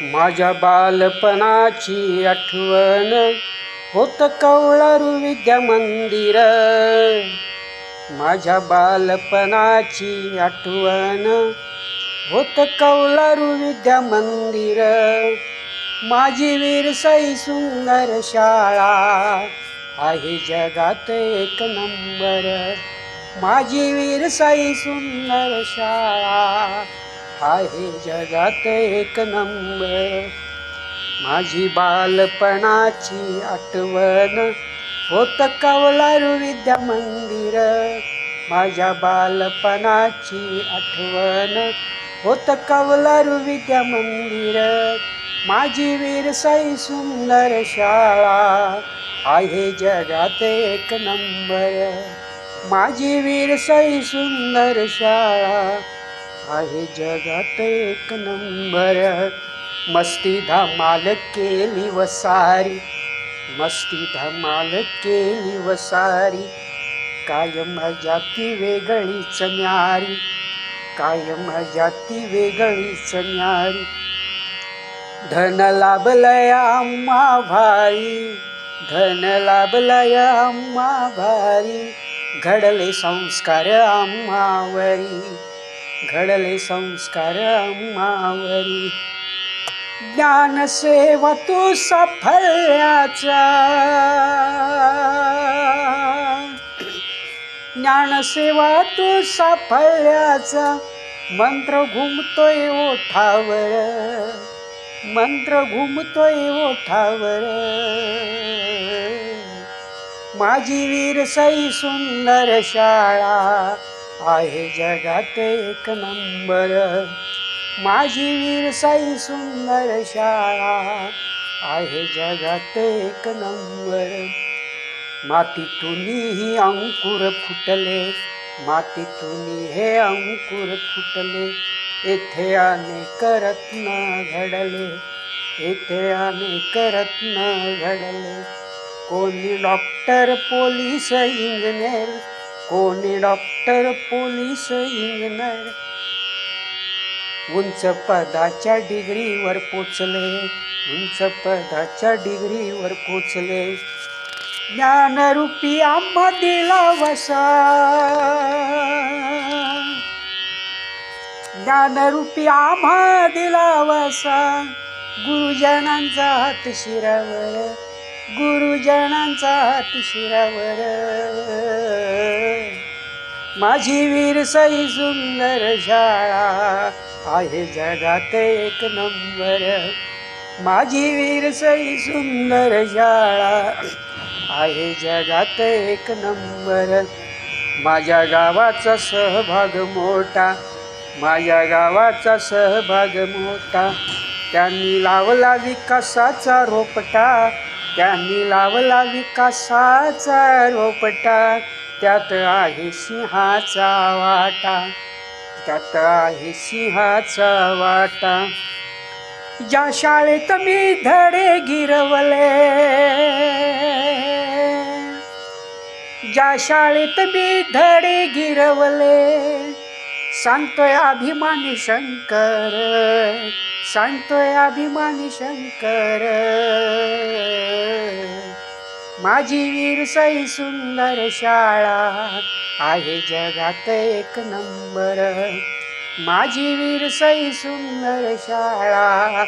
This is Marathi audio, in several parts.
माझ्या बालपणाची आठवण होत कवळारू विद्या मंदिर. माझ्या बालपणाची आठवण होत कवळारू विद्या मंदिर. माझी वीरसाई सुंदर शाळा आहे जगात एक नंबर. माझी वीरसाई सुंदर शाळा आहे जगात एक नंबर माझी बालपणाची आठवण होत कवलारू विद्या मंदिर. माझ्या बालपणाची आठवण होत कवलारू विद्या मंदिर. माझी वीरसाई सुंदर शाळा आहे जगात एक नंबर माझी वीरसाई सुंदर शाळा आहे जगात एक नंबर. मस्ती धमाल केली वसारी मस्ती धमाल केली वसारी. कायम जाती वेगळीच न्यारी कायम जाती वेगळीच न्यारी. धन लाभलय आम्हा भारी धन लाभलय आम्हा भारी. घडले संस्कार आम्हावरी. घडले संस्कार आम्हावरी ज्ञानसेवा तू साफल्याचा. ज्ञानसेवा तू साफल्याचा. मंत्र घुमतोय ओठावर. मंत्र घुमतोय ओठावर. माझी वीरसाई सुंदर शाळा. आहे जगात एक नंबर. माझी वीरसाई सुंदर शाळा आहे जगात एक नंबर. मातीतूनही ही अंकुर फुटले मातीतून हे अंकुर फुटले येथे अनेक रत्न घडले येथे अनेक रत्न घडले. कोणी डॉक्टर पोलीस इंजिनियर कोणी डॉक्टर पोलीस इंजिनियर उंच पदाच्या डिग्रीवर पोचले उंच पदाच्या डिग्रीवर पोचले. ज्ञानरूपी आम्हा दिला वसा. ज्ञानरूपी आम्हा दिला वसा. गुरुजनांचा हात शिरावर गुरुजनांचा हात शिरावर माझी वीरसाई सुंदर शाळा आहे जगात एक नंबर. माझी वीरसाई सुंदर शाळा आहे जगात एक नंबर. माझ्या गावाचा सहभाग मोठा माझ्या गावाचा सहभाग मोठा. त्यांनी लावला विकासाचा रोपटा त्यांनी लावला विकासाचा रोपटा. त्यात आहे सिंहाचा वाटा. त्यात आहे सिंहाचा वाटा. ज्या शाळेत मी धडे गिरवले ज्या शाळेत मी धडे गिरवले सांगतोय अभिमानी शंकर सांगतोय अभिमानी शंकर. माझी वीर सई सुंदर शाळा आहे जगात एक नंबर. माझी वीर सई सुंदर शाळा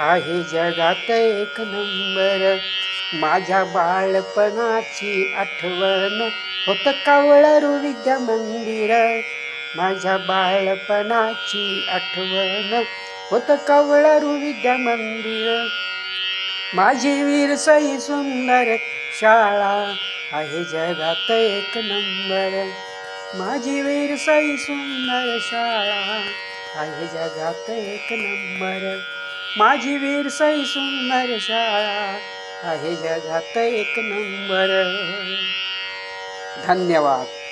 आहे जगात एक नंबर. माझ्या बाळपणाची आठवण होत कावळरू विद्या मंदिर. माझ्या बाळपणाची आठवण होत कवळारू विद्या मंदिर. माझी वीरसाई सुंदर शाळा आहे जगात एक नंबर. माझी वीरसाई सुंदर शाळा आहे जगात एक नंबर. माझी वीरसाई सुंदर शाळा आहे जगात एक नंबर. धन्यवाद.